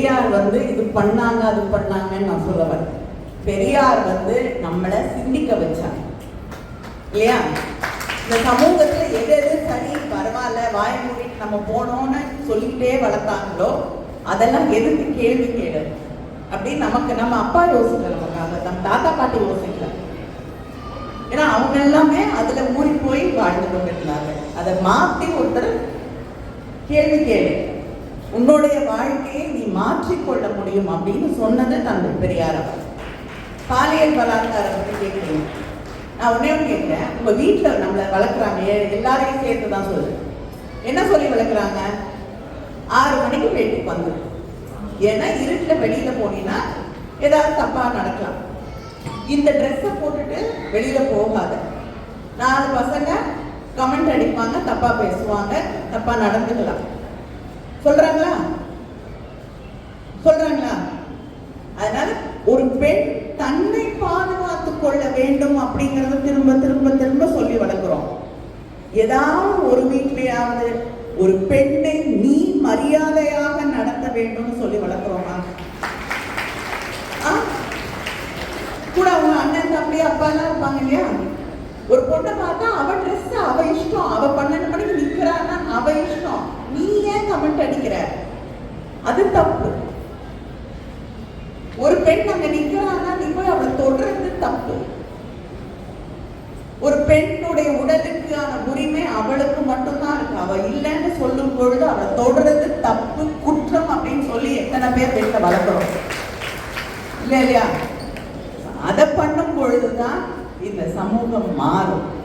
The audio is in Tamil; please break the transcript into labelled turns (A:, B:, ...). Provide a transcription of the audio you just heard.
A: பெரியார் வந்து இது பண்ணாங்க அது பண்ணாங்கன்னு நான் சொல்ல வரேன். பெரியார் வந்து நம்மளை சிந்திக்க வச்சாங்க. இல்லையா? இந்த சமூகத்துல எது எது சரி பரவாயில்ல வாய மூடிட்டு நம்ம போனோம்னு சொல்லிக்கிட்டே வளர்த்தாங்களோ அதெல்லாம் எதுக்கு கேள்வி கேடு அப்படின்னு நமக்கு நம்ம அப்பா யோசிக்கல நமக்காக நம்ம தாத்தா பாட்டி யோசிக்கல. ஏன்னா அவங்க எல்லாமே அதுல ஊறி போய் வாழ்ந்து கொண்டிருந்தாங்க. அதை மாத்தி ஒருத்தர் கேள்வி கேளு. உன்னுடைய வாழ்க்கையை நீ மாற்றிக்கொள்ள முடியும் அப்படின்னு சொன்னது தந்தை பெரியார் அவர். பாலியல் பலாத்காரம் பற்றி கேட்குறீங்க நான் உடனே கேட்குறேன் உங்கள் வீட்டில் நம்மளை வளர்க்குறாங்க ஏ- எல்லாரையும் சேர்த்து தான் சொல்லு. என்ன சொல்லி வளர்க்குறாங்க? ஆறு மணிக்கு வீட்டுக்கு வந்து ஏன்னா இருட்டில் வெளியில் போனீங்கன்னா ஏதாவது தப்பாக நடக்கலாம். இந்த ட்ரெஸ்ஸை போட்டுட்டு வெளியில் போகாத. நாலு பசங்க கமெண்ட் அடிப்பாங்க தப்பாக பேசுவாங்க தப்பாக நடந்துக்கலாம். சொல்றாங்களா? சொல்றாங்களா? அதனால ஒரு பெண் தன்னை பாதுகாத்துக் கொள்ள வேண்டும் அப்படிங்கறத திரும்ப திரும்ப திரும்ப சொல்லி வளர்க்கிறோம். ஏதாவது ஒரு வீட்லயாவது ஒரு பெண்ணை நீ மரியாதையாக நடத்த வேண்டும்னு சொல்லி வளர்க்கிறோமா? கூட அவங்க அண்ணன் தம்பி அப்பா எல்லாம் இருப்பாங்க இல்லையா? ஒரு பொண்ணை பார்த்தா அவன் ட்ரெஸ் அவ இஷ்டம் அவ பன்னெண்டு மணிக்கு நிக்கிறான்னா அவ இஷ்டம் நீ ஏன் கமெண்ட் அடிக்கிறார். அது தப்பு. ஒரு பெண் அங்க நிக்கிறான்னா நீ போய் அவளை தொடர்றது தப்பு. ஒரு பெண்ணுடைய உடலுக்கான உரிமை அவளுக்கு மட்டும்தான் இருக்கு. அவ இல்லைன்னு சொல்லும் பொழுது அவளை தொடர்றது தப்பு குற்றம் அப்படின்னு சொல்லி எத்தனை பேர் வீட்டுல வளர்க்குறோம்? இல்ல இல்லையா? அதை பண்ணும் பொழுதுதான் இந்த சமூகம் மாறும்.